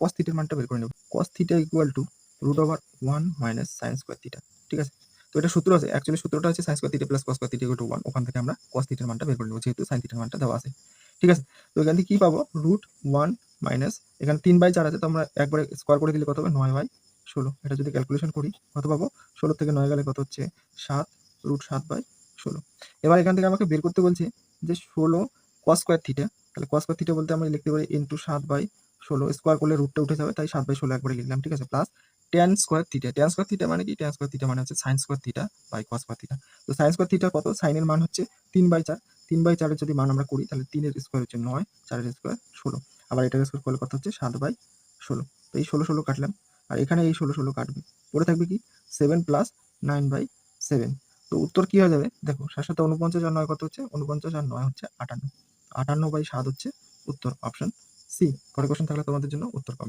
কস থিটার মানটা বের করে নেব। Cos theta equal to root over one minus sine square theta ঠিক আছে? তো এটা সূত্র আছে অ্যাকচুয়ালি সূত্রটা আছে sine square theta plus cos square theta equal one ওখান থেকে আমরা কস থিটার মানটা বের করে নেব, যেহেতু সাইন থিটার মানটা দেওয়া আছে, ঠিক আছে? তো এখান থেকে কি পাবো? রুট ওয়ান মাইনাস এখানে তিন বাই চার আছে, তো আমরা একবারে স্কোয়ার করে দিলে কত হবে? নয় বাই ষোলো। এটা যদি ক্যালকুলেশন করি, কত পাবো? ষোলো থেকে নয় গেলে কত হচ্ছে? সাত রুট সাত বাই ষোলো। এবার এখান থেকে আমাকে বের করতে বলছে যে ষোলো কস স্কোয়ার থিটা তাহলে কস স্কোয়ার থিটা বলতে আমরা লিখতে পারি ইন্টু সাত বাই ষোলো স্কোয়ার করলে রুটটা উঠে যাবে, তাই সাত বাই ষোলো একবারে লিখলাম, ঠিক আছে? Plus tan square theta tan square theta মানে কি? টেন স্কোয়ার থিটা মানে হচ্ছে sine square theta by cos square theta তো সাইন স্কোয়ার থিটা কত? সাইনের মান হচ্ছে তিন বাই চার। তিন বাই চারের যদি মান আমরা করি, তাহলে তিনের স্কোয়ার হচ্ছে নয়, চারের স্কোয়ার ষোলো। আবার এটার স্কোয়ার করলে কত হচ্ছে? সাত বাই ষোলো। তো এই ষোলো ষোলো কাটলাম। আর এখানে এই ষোলো ষোলো কাটবে। পরে থাকবে কি? Seven plus nine by seven তো উত্তর কি হয়ে যাবে? দেখো সাত সাথে উনপঞ্চাশ আর নয় কত হচ্ছে? উনপঞ্চাশ আর নয় হচ্ছে আটান্ন। আটান্ন বাই সাত হচ্ছে উত্তর অপশন সি পরে কোশ্চেন থাকলে তোমাদের জন্য উত্তর কমেন্ট